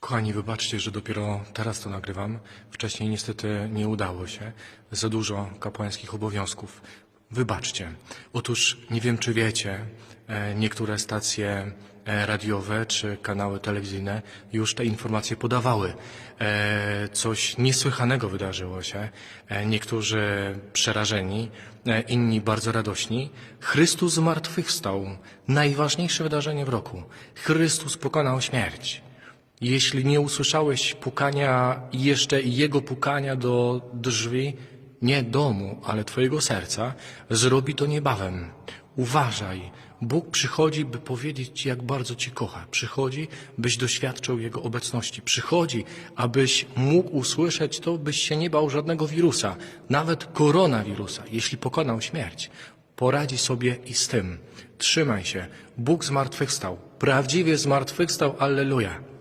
Kochani, wybaczcie, że dopiero teraz to nagrywam. Wcześniej niestety nie udało się. Za dużo kapłańskich obowiązków. Wybaczcie. Otóż nie wiem, czy wiecie, e, niektóre stacje e, radiowe czy kanały telewizyjne już te informacje podawały. E, Coś niesłychanego wydarzyło się. Niektórzy przerażeni, inni bardzo radośni. Chrystus zmartwychwstał. Najważniejsze wydarzenie w roku. Chrystus pokonał śmierć. Jeśli nie usłyszałeś pukania, jeszcze jego pukania do drzwi, nie domu, ale twojego serca, zrobi to niebawem. Uważaj. Bóg przychodzi, by powiedzieć ci, jak bardzo ci kocha. Przychodzi, byś doświadczył Jego obecności. Przychodzi, abyś mógł usłyszeć to, byś się nie bał żadnego wirusa, nawet koronawirusa, jeśli pokonał śmierć. Poradzi sobie i z tym. Trzymaj się. Bóg zmartwychwstał. Prawdziwie zmartwychwstał. Alleluja.